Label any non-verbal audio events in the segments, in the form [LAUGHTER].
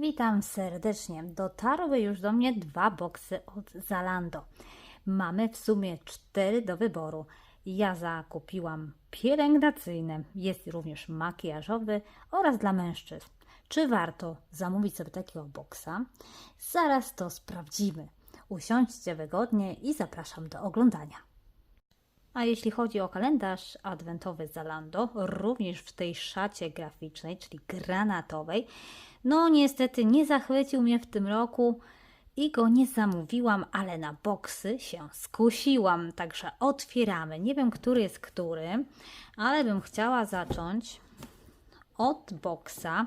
Witam serdecznie. Dotarły już do mnie dwa boksy od Zalando. Mamy w sumie cztery do wyboru. Ja zakupiłam pielęgnacyjne, jest również makijażowy oraz dla mężczyzn. Czy warto zamówić sobie takiego boksa? Zaraz to sprawdzimy. Usiądźcie wygodnie i zapraszam do oglądania. A jeśli chodzi o kalendarz adwentowy Zalando, również w tej szacie graficznej, czyli granatowej, no niestety nie zachwycił mnie w tym roku i go nie zamówiłam, ale na boksy się skusiłam, także otwieramy. Nie wiem, który jest który, ale bym chciała zacząć od boksa.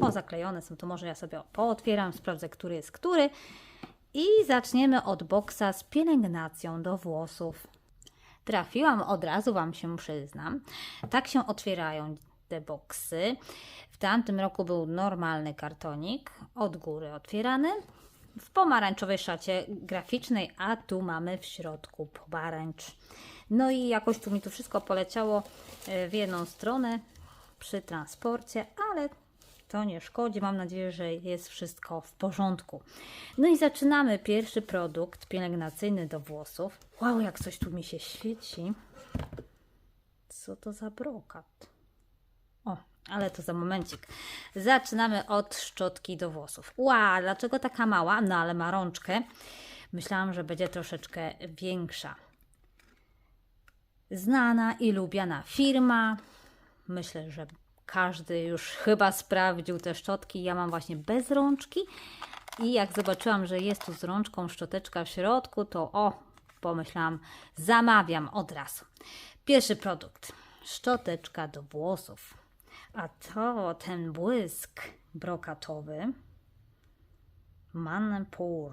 O, zaklejone są, to może ja sobie pootwieram, sprawdzę, który jest który. I zaczniemy od boksa z pielęgnacją do włosów. Trafiłam od razu, Wam się przyznam. Tak się otwierają te boksy. W tamtym roku był normalny kartonik, od góry otwierany, w pomarańczowej szacie graficznej, a tu mamy w środku pomarańcz. No i jakoś tu mi to wszystko poleciało e, w jedną stronę przy transporcie, ale to nie szkodzi. Mam nadzieję, że jest wszystko w porządku. No i zaczynamy pierwszy produkt pielęgnacyjny do włosów. Wow, jak coś tu mi się świeci. Co to za brokat? O, ale to za momencik. Zaczynamy od szczotki do włosów. Ła, dlaczego taka mała? No ale ma rączkę. Myślałam, że będzie troszeczkę większa. Znana i lubiana firma. Myślę, że każdy już [LAUGHS] chyba sprawdził te szczotki. Ja mam właśnie bez rączki. I jak zobaczyłam, że jest tu z rączką szczoteczka w środku, to o, pomyślałam, zamawiam od razu. Pierwszy produkt. Szczoteczka do włosów. A to ten błysk brokatowy. Manpur.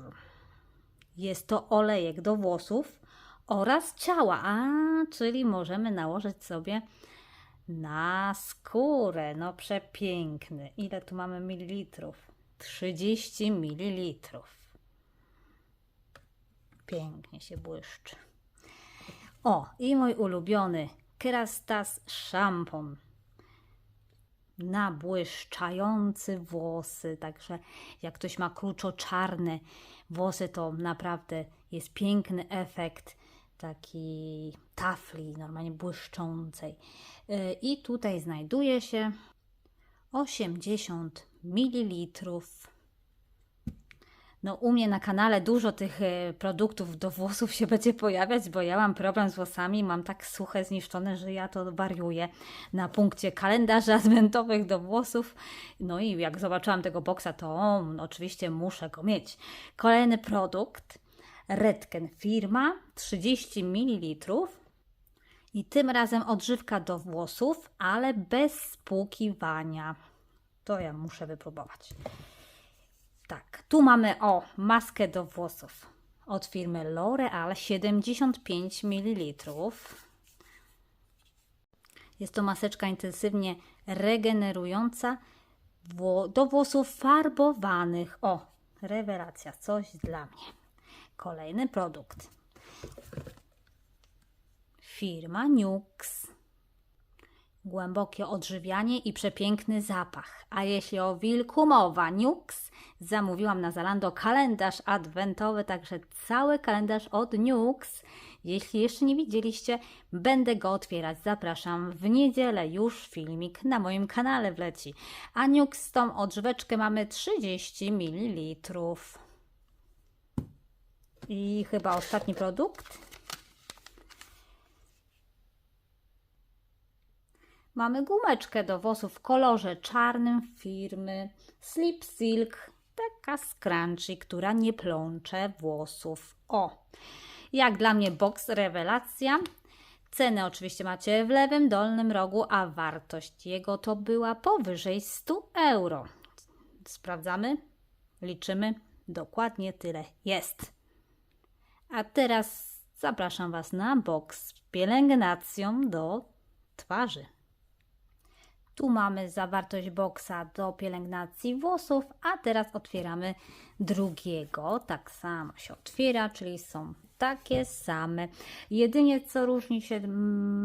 Jest to olejek do włosów oraz ciała, a czyli możemy nałożyć sobie na skórę. No przepiękny. Ile tu mamy mililitrów? 30 mililitrów. Pięknie się błyszczy. O, i mój ulubiony Kerastas szampon na błyszczający włosy. Także jak ktoś ma kruczo-czarne włosy, to naprawdę jest piękny efekt takiej tafli, normalnie błyszczącej. Yy, I tutaj znajduje się 80 ml. No, u mnie na kanale dużo tych e, produktów do włosów się będzie pojawiać, bo ja mam problem z włosami, mam tak suche, zniszczone, że ja to wariuję na punkcie kalendarzy adwentowych do włosów. No i jak zobaczyłam tego boksa, to o, no, oczywiście muszę go mieć. Kolejny produkt, Redken firma, 30 ml. I tym razem odżywka do włosów, ale bez spłukiwania. To ja muszę wypróbować. Tak, tu mamy o maskę do włosów od firmy L'Oreal 75 ml. Jest to maseczka intensywnie regenerująca do włosów farbowanych. O, rewelacja, coś dla mnie. Kolejny produkt. Firma Nux głębokie odżywianie i przepiękny zapach. A jeśli o wilku mowa, Nux, zamówiłam na Zalando kalendarz adwentowy, także cały kalendarz od Nux. Jeśli jeszcze nie widzieliście, będę go otwierać. Zapraszam w niedzielę już filmik na moim kanale wleci. A Nux tą odżyweczkę mamy 30 ml. I chyba ostatni produkt. Mamy gumeczkę do włosów w kolorze czarnym firmy Slip Silk, taka scrunchy, która nie plącze włosów. O, jak dla mnie box rewelacja. Cenę oczywiście macie w lewym dolnym rogu, a wartość jego to była powyżej 100 euro. Sprawdzamy, liczymy, dokładnie tyle jest. A teraz zapraszam Was na box z pielęgnacją do twarzy. Tu mamy zawartość boksa do pielęgnacji włosów, a teraz otwieramy drugiego. Tak samo się otwiera, czyli są takie same. Jedynie co różni się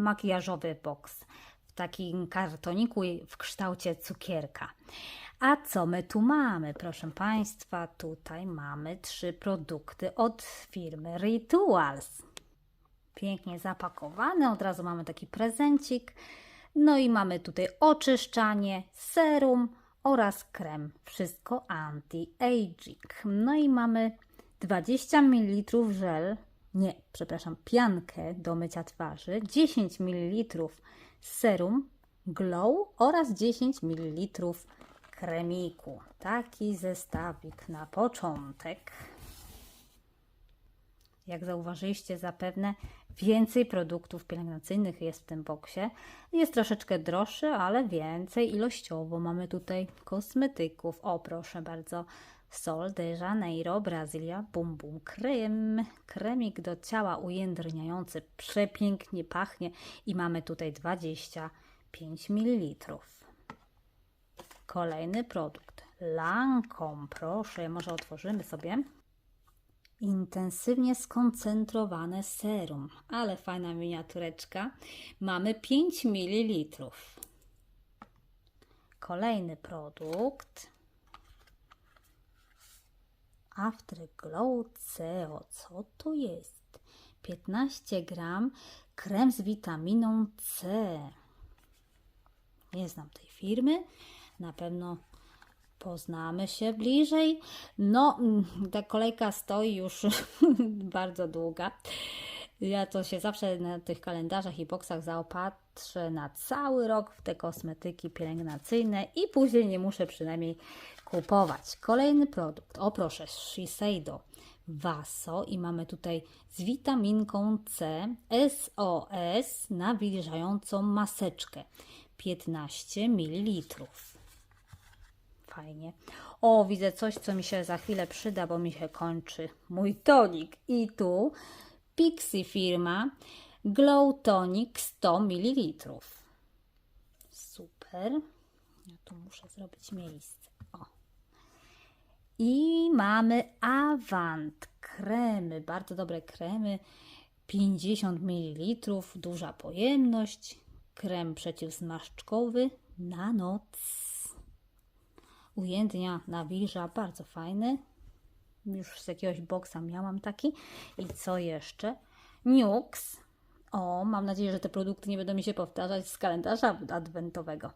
makijażowy boks w takim kartoniku w kształcie cukierka. A co my tu mamy? Proszę Państwa, tutaj mamy trzy produkty od firmy Rituals. Pięknie zapakowane, od razu mamy taki prezencik. No i mamy tutaj oczyszczanie, serum oraz krem. Wszystko anti-aging. No i mamy 20 ml żel, nie, przepraszam, piankę do mycia twarzy, 10 ml serum Glow oraz 10 ml kremiku. Taki zestawik na początek. Jak zauważyliście, zapewne więcej produktów pielęgnacyjnych jest w tym boksie. Jest troszeczkę droższy, ale więcej ilościowo. Mamy tutaj kosmetyków. O, proszę bardzo. Sol de Janeiro, Brazylia, Bum Bum Krem. Kremik do ciała ujędrniający. Przepięknie pachnie i mamy tutaj 25 ml. Kolejny produkt. Lancome. Proszę, może otworzymy sobie intensywnie skoncentrowane serum, ale fajna miniatureczka. Mamy 5 ml. Kolejny produkt. Afterglow CO. Co to jest? 15 gram krem z witaminą C. Nie znam tej firmy. Na pewno Poznamy się bliżej. No, mm, ta kolejka stoi już [LAUGHS] bardzo długa. Ja to się zawsze na tych kalendarzach i boksach zaopatrzę na cały rok w te kosmetyki pielęgnacyjne i później nie muszę przynajmniej kupować. Kolejny produkt. O proszę, Shiseido Vaso i mamy tutaj z witaminką C SOS nawilżającą maseczkę 15 ml fajnie. O, widzę coś, co mi się za chwilę przyda, bo mi się kończy mój tonik. I tu Pixie firma Glow Tonic 100 ml. Super. Ja tu muszę zrobić miejsce. O. I mamy Avant kremy, bardzo dobre kremy. 50 ml, duża pojemność. Krem przeciwzmarszczkowy na noc ujętnia nawilża, bardzo fajny. Już z jakiegoś boksa miałam taki. I co jeszcze? Nux. O, mam nadzieję, że te produkty nie będą mi się powtarzać z kalendarza adwentowego.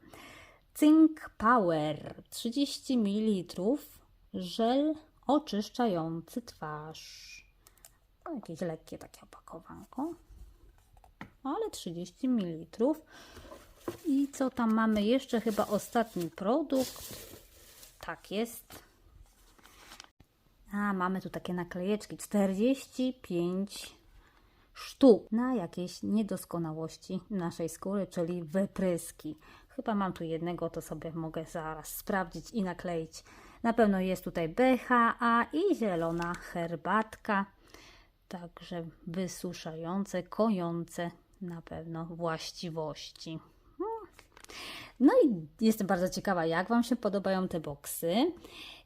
Think Power 30 ml żel oczyszczający twarz. Jakieś lekkie takie opakowanko. Ale 30 ml. I co tam mamy jeszcze? Chyba ostatni produkt. Tak jest. A, mamy tu takie naklejeczki. 45 sztuk na jakieś niedoskonałości naszej skóry, czyli wypryski. Chyba mam tu jednego, to sobie mogę zaraz sprawdzić i nakleić. Na pewno jest tutaj BHA i zielona herbatka. Także wysuszające, kojące na pewno właściwości. No i jestem bardzo ciekawa, jak Wam się podobają te boksy.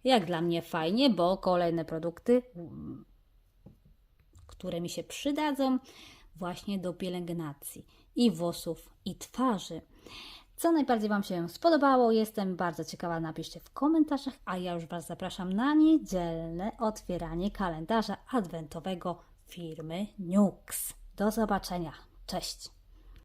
Jak dla mnie fajnie, bo kolejne produkty, które mi się przydadzą właśnie do pielęgnacji i włosów, i twarzy. Co najbardziej Wam się spodobało, jestem bardzo ciekawa, napiszcie w komentarzach, a ja już Was zapraszam na niedzielne otwieranie kalendarza adwentowego firmy Nux. Do zobaczenia. Cześć!